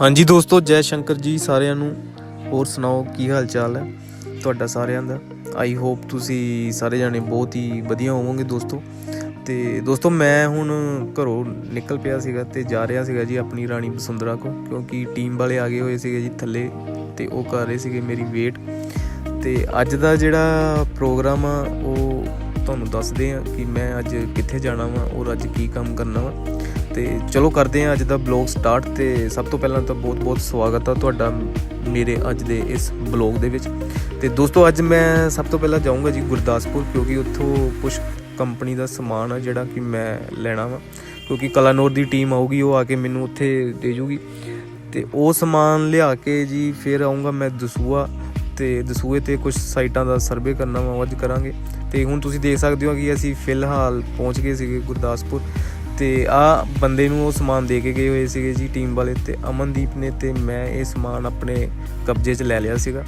ਹਾਂਜੀ ਦੋਸਤੋ, ਜੈ ਸ਼ੰਕਰ ਜੀ ਸਾਰਿਆਂ ਨੂੰ। ਹੋਰ ਸੁਣਾਓ, ਕੀ ਹਾਲ ਚਾਲ ਹੈ ਤੁਹਾਡਾ ਸਾਰਿਆਂ ਦਾ? ਆਈ ਹੋਪ ਤੁਸੀਂ ਸਾਰੇ ਜਾਣੇ ਬਹੁਤ ਹੀ ਵਧੀਆ ਹੋਵੋਗੇ ਦੋਸਤੋ। ਤੇ ਦੋਸਤੋ, ਮੈਂ ਹੁਣ ਘਰੋਂ ਨਿਕਲ ਪਿਆ ਸੀਗਾ ਤੇ ਜਾ ਰਿਹਾ ਸੀਗਾ ਜੀ ਆਪਣੀ ਰਾਣੀ ਬਸੁੰਦਰਾ ਕੋ ਕਿਉਂਕਿ ਟੀਮ ਵਾਲੇ ਆ ਗਏ ਹੋਏ ਸੀਗੇ ਜੀ ਥੱਲੇ ਤੇ ਉਹ ਕਰ ਰਹੇ ਸੀਗੇ ਮੇਰੀ ਵੇਟ ਤੇ ਅੱਜ ਦਾ ਜਿਹੜਾ ਪ੍ਰੋਗਰਾਮ ਆ, ਉਹ ਤੁਹਾਨੂੰ ਦੱਸਦੇ ਆ ਕਿ ਮੈਂ ਅੱਜ ਕਿੱਥੇ ਜਾਣਾ ਵਾਂ ਔਰ ਅੱਜ ਕੀ ਕੰਮ ਕਰਨਾ ਵਾ। ਤੇ ਚਲੋ ਕਰਦੇ ਹਾਂ ਅੱਜ ਦਾ ਬਲੌਗ ਸਟਾਰਟ ਤੇ ਸਭ ਤੋਂ ਪਹਿਲਾਂ ਤਾਂ ਬਹੁਤ-ਬਹੁਤ ਸਵਾਗਤ ਆ ਤੁਹਾਡਾ ਮੇਰੇ ਅੱਜ ਦੇ ਇਸ ਬਲੌਗ ਦੇ ਵਿੱਚ। ਤੇ ਦੋਸਤੋ, ਅੱਜ ਮੈਂ ਸਭ ਤੋਂ ਪਹਿਲਾਂ ਜਾਊਂਗਾ ਜੀ ਗੁਰਦਾਸਪੁਰ ਕਿਉਂਕਿ ਉੱਥੋਂ ਕੁਝ ਕੰਪਨੀ ਦਾ ਸਮਾਨ ਆ ਜਿਹੜਾ ਕਿ ਮੈਂ ਲੈਣਾ ਵਾ। ਕਿਉਂਕਿ ਕਲਾਨੌਰ ਦੀ ਟੀਮ ਆਊਗੀ, ਉਹ ਆ ਕੇ ਮੈਨੂੰ ਉੱਥੇ ਦੇ ਜੂਗੀ। ਤੇ ਉਹ ਸਮਾਨ ਲਿਆ ਕੇ ਜੀ ਫਿਰ ਆਉਂਗਾ ਮੈਂ ਦਸੂਆ। ਤੇ ਦਸੂਏ ਤੇ ਕੁਝ ਸਾਈਟਾਂ ਦਾ ਸਰਵੇ ਕਰਨਾ ਵਾ, ਉਹ ਅੱਜ ਕਰਾਂਗੇ। ਤੇ ਹੁਣ ਤੁਸੀਂ ਦੇਖ ਸਕਦੇ ਹੋ ਕਿ ਅਸੀਂ ਫਿਲਹਾਲ ਪਹੁੰਚ ਗਏ ਸੀਗੇ ਗੁਰਦਾਸਪੁਰ। ਤੇ ਆ ਬੰਦੇ ਨੂੰ ਉਹ ਸਮਾਨ ਦੇ ਕੇ ਗਏ ਹੋਏ ਸੀਗੇ ਜੀ ਟੀਮ ਵਾਲੇ ਤੇ ਅਮਨਦੀਪ ਨੇ ਤੇ ਮੈਂ ਇਹ ਸਮਾਨ ਆਪਣੇ ਕਬਜ਼ੇ 'ਚ ਲੈ ਲਿਆ ਸੀਗਾ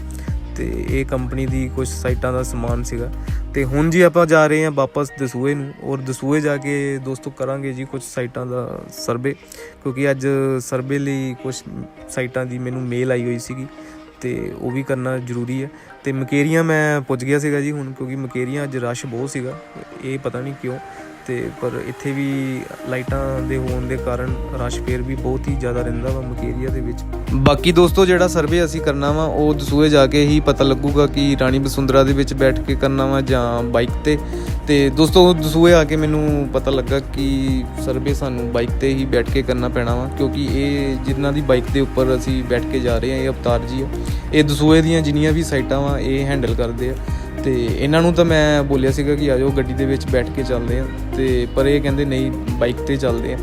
ਤੇ ਇਹ ਕੰਪਨੀ ਦੀ ਕੁਝ ਸਾਈਟਾਂ ਦਾ ਸਮਾਨ ਸੀਗਾ ਤੇ ਹੁਣ ਜੀ ਆਪਾਂ ਜਾ ਰਹੇ ਹਾਂ ਵਾਪਸ ਦਸੂਏ ਨੂੰ ਔਰ ਦਸੂਏ ਜਾ ਕੇ ਦੋਸਤੋ ਕਰਾਂਗੇ ਜੀ ਕੁਝ ਸਾਈਟਾਂ ਦਾ ਸਰਵੇ ਕਿਉਂਕਿ ਅੱਜ ਸਰਵੇ ਲਈ ਕੁਝ ਸਾਈਟਾਂ ਦੀ ਮੈਨੂੰ ਮੇਲ ਆਈ ਹੋਈ ਸੀਗੀ ਤੇ ਉਹ ਵੀ ਕਰਨਾ ਜ਼ਰੂਰੀ ਹੈ ਤੇ ਮਕੇਰੀਆਂ ਮੈਂ ਪੁੱਜ ਗਿਆ ਸੀਗਾ ਜੀ ਹੁਣ ਕਿਉਂਕਿ ਮਕੇਰੀਆਂ ਅੱਜ ਰਸ਼ ਬਹੁਤ ਸੀਗਾ ਇਹ ਪਤਾ ਨਹੀਂ ਕਿਉਂ ਤੇ ਪਰ ਇੱਥੇ ਵੀ ਲਾਈਟਾਂ ਦੇ ਹੋਣ ਦੇ ਕਾਰਨ ਰਸ਼ ਫੇਰ ਵੀ ਬਹੁਤ ਹੀ ਜ਼ਿਆਦਾ ਰਹਿੰਦਾ ਵਾ ਮਕੇਰੀਆ ਦੇ ਵਿੱਚ। ਬਾਕੀ ਦੋਸਤੋ ਜਿਹੜਾ ਸਰਵੇ ਅਸੀਂ ਕਰਨਾ ਵਾ, ਉਹ ਦਸੂਏ ਜਾ ਕੇ ਹੀ ਪਤਾ ਲੱਗੂਗਾ ਕਿ ਰਾਣੀ ਬਸੁੰਦਰਾ ਦੇ ਵਿੱਚ ਬੈਠ ਕੇ ਕਰਨਾ ਵਾ ਜਾਂ ਬਾਈਕ ਤੇ। ਤੇ ਦੋਸਤੋ ਦਸੂਏ ਆ ਕੇ ਮੈਨੂੰ ਪਤਾ ਲੱਗਾ ਕਿ ਸਰਵੇ ਸਾਨੂੰ ਬਾਈਕ ਤੇ ਹੀ ਬੈਠ ਕੇ ਕਰਨਾ ਪੈਣਾ ਵਾ, ਕਿਉਂਕਿ ਇਹ ਜਿਨ੍ਹਾਂ ਦੀ ਬਾਈਕ ਦੇ ਉੱਪਰ ਅਸੀਂ ਬੈਠ ਕੇ ਜਾ ਰਹੇ ਹਾਂ, ਇਹ ਅਵਤਾਰ ਜੀ ਆ। ਇਹ ਦਸੂਏ ਦੀਆਂ ਜਿੰਨੀਆਂ ਵੀ ਸਾਈਟਾਂ ਵਾ, ਇਹ ਹੈਂਡਲ ਕਰਦੇ ਆ। ਤੇ ਇਹਨਾਂ ਨੂੰ ਤਾਂ ਮੈਂ ਬੋਲਿਆ ਸੀਗਾ ਕਿ ਆਜੋ ਗੱਡੀ ਦੇ ਵਿੱਚ ਬੈਠ ਕੇ ਚੱਲਦੇ ਆ ਤੇ ਪਰ ਇਹ ਕਹਿੰਦੇ ਨਹੀਂ ਬਾਈਕ ਤੇ ਚੱਲਦੇ ਆ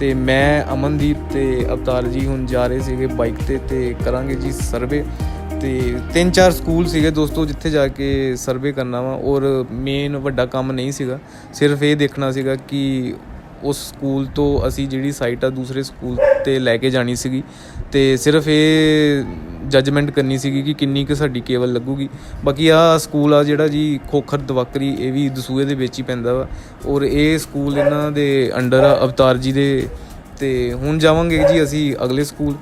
ਤੇ ਮੈਂ, ਅਮਨਦੀਪ ਤੇ ਅਵਤਾਰ ਜੀ ਹੁਣ ਜਾ ਰਹੇ ਸੀਗੇ ਬਾਈਕ ਤੇ ਤੇ ਕਰਾਂਗੇ ਜੀ ਸਰਵੇ ਤੇ ਤਿੰਨ ਚਾਰ ਸਕੂਲ ਸੀਗੇ ਦੋਸਤੋ ਜਿੱਥੇ ਜਾ ਕੇ ਸਰਵੇ ਕਰਨਾ ਵਾ ਔਰ ਮੇਨ ਵੱਡਾ ਕੰਮ ਨਹੀਂ ਸੀਗਾ। ਸਿਰਫ ਇਹ ਦੇਖਣਾ ਸੀਗਾ ਕਿ ਉਸ ਸਕੂਲ ਤੋਂ ਅਸੀਂ ਜਿਹੜੀ ਸਾਈਟ ਆ ਦੂਸਰੇ ਸਕੂਲ ਤੇ ਲੈ ਕੇ ਜਾਣੀ ਸੀਗੀ। ਤੇ ਸਿਰਫ ਇਹ ਜੱਜਮੈਂਟ ਕਰਨੀ ਸੀਗੀ ਕਿ ਕਿੰਨੀ ਕੁ ਸਾਡੀ ਕੇਵਲ ਲੱਗੂਗੀ। ਬਾਕੀ ਆ ਸਕੂਲ ਆ ਜਿਹੜਾ ਜੀ, ਖੋਖਰ ਦਵਾਕਰੀ, ਇਹ ਵੀ ਦਸੂਏ ਦੇ ਵਿੱਚ ਹੀ ਪੈਂਦਾ ਵਾ। ਔਰ ਇਹ ਸਕੂਲ ਇਹਨਾਂ ਦੇ ਅੰਡਰ ਆ, ਅਵਤਾਰ ਜੀ ਦੇ। ਤੇ ਹੁਣ ਜਾਵਾਂਗੇ ਜੀ ਅਸੀਂ ਅਗਲੇ ਸਕੂਲ।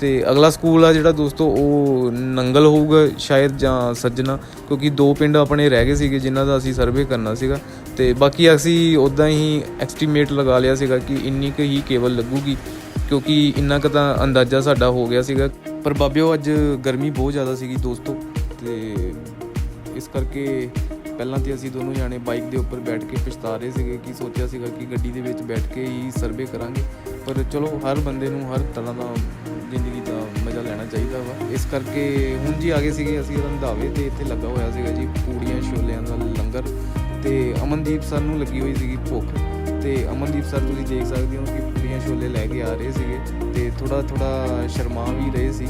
ਤੇ ਅਗਲਾ ਸਕੂਲ ਆ ਜਿਹੜਾ ਦੋਸਤੋ, ਉਹ ਨੰਗਲ ਹੋਊਗਾ ਸ਼ਾਇਦ ਜਾਂ ਸੱਜਣਾ, ਕਿਉਂਕਿ ਦੋ ਪਿੰਡ ਆਪਣੇ ਰਹਿ ਗਏ ਸੀਗੇ ਜਿਨ੍ਹਾਂ ਦਾ ਅਸੀਂ ਸਰਵੇ ਕਰਨਾ ਸੀਗਾ। ਤੇ ਬਾਕੀ ਅਸੀਂ ਉਦਾਂ ਹੀ ਐਸਟੀਮੇਟ ਲਗਾ ਲਿਆ ਸੀਗਾ ਕਿ ਇੰਨੀ ਕੁ ਹੀ ਕੇਵਲ ਲੱਗੂਗੀ, ਕਿਉਂਕਿ ਇੰਨਾ ਕੁ ਤਾਂ ਅੰਦਾਜ਼ਾ ਸਾਡਾ ਹੋ ਗਿਆ ਸੀਗਾ। ਪਰ ਬਾਬਿਓ ਅੱਜ ਗਰਮੀ ਬਹੁਤ ਜ਼ਿਆਦਾ ਸੀਗੀ ਦੋਸਤੋ ਤੇ ਇਸ ਕਰਕੇ ਪਹਿਲਾਂ ਤੇ ਅਸੀਂ ਦੋਨੋਂ ਜਾਣੇ ਬਾਈਕ ਦੇ ਉੱਪਰ ਬੈਠ ਕੇ ਪਛਤਾ ਰਹੇ ਸੀਗੇ ਕਿ ਸੋਚਿਆ ਸੀਗਾ ਕਿ ਗੱਡੀ ਦੇ ਵਿੱਚ ਬੈਠ ਕੇ ਹੀ ਸਰਵੇ ਕਰਾਂਗੇ। ਪਰ ਚਲੋ ਹਰ ਬੰਦੇ ਨੂੰ ਹਰ ਤਰ੍ਹਾਂ ਦਾ ਜ਼ਿੰਦਗੀ ਦਾ ਮਜ਼ਾ ਲੈਣਾ ਚਾਹੀਦਾ ਵਾ। ਇਸ ਕਰਕੇ ਹੁਣ ਜੀ ਆ ਗਏ ਸੀਗੇ ਅਸੀਂ ਰੰਧਾਵੇ ਤੇ ਇੱਥੇ ਲੱਗਾ ਹੋਇਆ ਸੀਗਾ ਜੀ ਪੂੜੀਆਂ ਛੋਲਿਆਂ ਦਾ ਲੰਗਰ ਤੇ ਅਮਨਦੀਪ ਸਰ ਨੂੰ ਲੱਗੀ ਹੋਈ ਸੀਗੀ ਭੁੱਖ ਤੇ ਅਮਨਦੀਪ ਸਰ ਤੁਸੀਂ ਦੇਖ ਸਕਦੇ ਹੋ ਕਿ ਪੂੜੀਆਂ ਲੈ ਕੇ ਆ ਰਹੇ ਸੀਗੇ ਤੇ ਥੋੜਾ ਥੋੜਾ ਸ਼ਰਮਾ ਵੀ ਰਹੇ ਸੀ।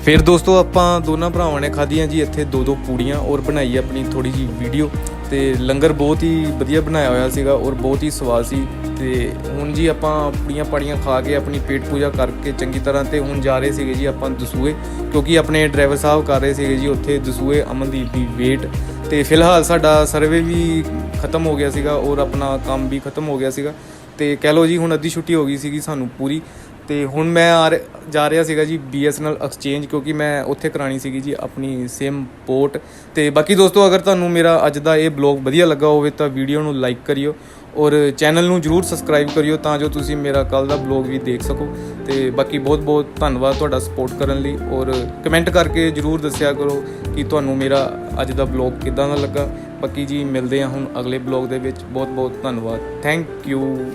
ਫਿਰ ਦੋਸਤੋ ਆਪਾਂ ਦੋਨਾਂ ਭਰਾਵਾਂ ਨੇ ਖਾਧੀਆਂ ਜੀ ਇੱਥੇ ਦੋ ਦੋ ਪੂੜੀਆਂ ਔਰ ਬਣਾਈ ਆਪਣੀ ਥੋੜੀ ਜੀ ਵੀਡੀਓ ਤੇ ਲੰਗਰ ਬਹੁਤ ਹੀ ਵਧੀਆ ਬਣਾਇਆ ਹੋਇਆ ਸੀਗਾ ਔਰ ਬਹੁਤ ਹੀ ਸਵਾਦ ਸੀ ਤੇ ਹੁਣ ਜੀ ਆਪਾਂ ਪੂੜੀਆਂ ਪਾੜੀਆਂ ਖਾ ਕੇ ਆਪਣੀ ਪੇਟ ਪੂਜਾ ਕਰਕੇ ਚੰਗੀ ਤਰ੍ਹਾਂ ਤੇ ਹੁਣ ਜਾ ਰਹੇ ਸੀਗੇ ਜੀ ਆਪਾਂ ਦਸੂਏ ਕਿਉਂਕਿ ਆਪਣੇ ਡਰਾਈਵਰ ਸਾਹਿਬ ਕਰ ਰਹੇ ਸੀਗੇ ਜੀ ਉੱਥੇ ਦਸੂਏ ਅਮਨਦੀਪ ਦੀ ਵੇਟ ਤੇ ਫਿਲਹਾਲ ਸਾਡਾ ਸਰਵੇ ਵੀ ਖਤਮ ਹੋ ਗਿਆ ਸੀਗਾ ਔਰ ਆਪਣਾ ਕੰਮ ਵੀ ਖਤਮ ਹੋ ਗਿਆ ਸੀਗਾ ਤੇ ਕਹਿ ਲਓ ਜੀ, ਹੁਣ ਅੱਧੀ ਛੁੱਟੀ ਹੋ ਗਈ ਸੀਗੀ ਸਾਨੂੰ ਪੂਰੀ ਤੇ ਹੁਣ ਮੈਂ ਆ ਰ- ਜਾ ਰਿਹਾ ਸੀਗਾ ਜੀ BSNL ਐਕਸਚੇਂਜ ਕਿਉਂਕਿ ਮੈਂ ਉੱਥੇ ਕਰਾਣੀ ਸੀਗੀ ਜੀ ਆਪਣੀ ਸਿਮ ਪੋਰਟ ਤੇ ਬਾਕੀ ਦੋਸਤੋ, ਅਗਰ ਤੁਹਾਨੂੰ ਮੇਰਾ ਅੱਜ ਦਾ ਇਹ ਬਲੌਗ ਵਧੀਆ ਲੱਗਾ ਹੋਵੇ ਤਾਂ ਵੀਡੀਓ ਨੂੰ ਲਾਈਕ ਕਰਿਓ ਔਰ ਚੈਨਲ ਨੂੰ ਜਰੂਰ ਸਬਸਕ੍ਰਾਈਬ ਕਰਿਓ ਤਾਂ ਜੋ ਤੁਸੀਂ ਮੇਰਾ ਕੱਲ ਦਾ ਬਲੌਗ ਵੀ ਦੇਖ ਸਕੋ ਤੇ ਬਾਕੀ ਬਹੁਤ ਬਹੁਤ ਧੰਨਵਾਦ ਤੁਹਾਡਾ ਸਪੋਰਟ ਕਰਨ ਲਈ ਔਰ ਕਮੈਂਟ ਕਰਕੇ ਜਰੂਰ ਦੱਸਿਆ ਕਰੋ ਕਿ ਤੁਹਾਨੂੰ ਮੇਰਾ ਅੱਜ ਦਾ ਬਲੌਗ ਕਿਦਾਂ ਦਾ ਲੱਗਾ। ਬਾਕੀ ਜੀ ਮਿਲਦੇ ਹਾਂ ਹੁਣ ਅਗਲੇ ਬਲੌਗ ਦੇ ਵਿੱਚ। ਬਹੁਤ ਬਹੁਤ ਧੰਨਵਾਦ। Thank you